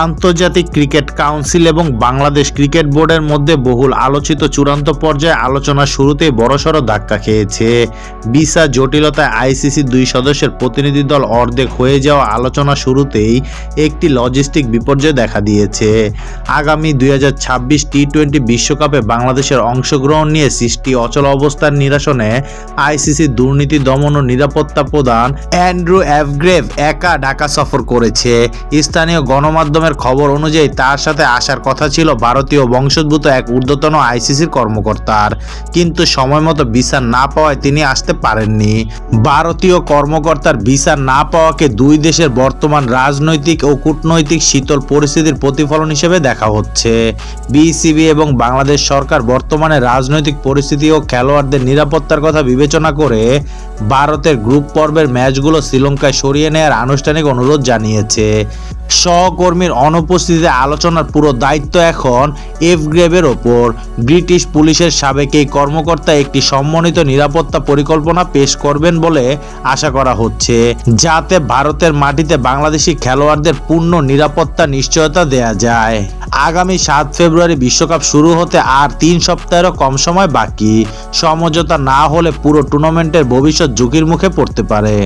আন্তর্জাতিক cricket council এবং Bangladesh cricket বোর্ডের মধ্যে বহুল আলোচিত চূড়ান্ত পর্যায়ে আলোচনা শুরুতেই বড়সড় ধাক্কা খেয়েছে। ভিসা জটিলতায় আইসিসি দুই সদস্যের প্রতিনিধি দল অর্ধেক হয়ে যাওয়া আলোচনা শুরুতেই একটি লজিস্টিক বিপর্যয় দেখা দিয়েছে। আগামী দুই হাজার ছাব্বিশ টি টোয়েন্টি বিশ্বকাপে বাংলাদেশের অংশগ্রহণ নিয়ে সৃষ্টি অচল অবস্থার নিরসনে আইসিসি দুর্নীতি, দমন ও নিরাপত্তা প্রদান অ্যান্ড্রু অ্যাভগ্রেভ একা ঢাকা সফর করেছে। স্থানীয় গণমাধ্যমের খবর অনুযায়ী তার সাথে আসার কথা ছিল ভারতীয় বংশোদ্ভূত এক ঊর্ধ্বতন আইসিসির কর্মকর্তার। কিন্তু সময় মতো ভিসা না পাওয়ায় তিনি আসতে পারেননি। ভারতীয় কর্মকর্তার ভিসা না পাওয়াকে দুই দেশের বর্তমান রাজনৈতিক ও কূটনৈতিক শীতল পরিস্থিতির প্রতিফলন হিসেবে দেখা হচ্ছে। বিসিবি এবং বাংলাদেশ সরকার বর্তমানে রাজনৈতিক পরিস্থিতি ও খেলোয়াড়দের নিরাপত্তার কথা বিবেচনা করে ভারতের গ্রুপ পর্বের ম্যাচগুলো শ্রীলঙ্কায় সরিয়ে নেওয়ার আনুষ্ঠানিক অনুরোধ জানিয়েছে। সহকর্মীর অনুপস্থিতিতে আলোচনার পুরো দায়িত্ব এখন এফ গ্রেভের ওপর। ব্রিটিশ পুলিশের সাবেক এই কর্মকর্তা একটি সম্মানিত নিরাপত্তা পরিকল্পনা পেশ করবেন বলে আশা করা হচ্ছে, যাতে ভারতের মাটিতে বাংলাদেশি খেলোয়াড়দের পূর্ণ নিরাপত্তা নিশ্চয়তা দেয়া যায়। আগামী সাত ফেব্রুয়ারি বিশ্বকাপ শুরু হতে আর তিন সপ্তাহেরও কম সময় বাকি। সমঝোতা না হলে পুরো টুর্নামেন্টের ভবিষ্যৎ ঝুঁকির মুখে পড়তে পারে।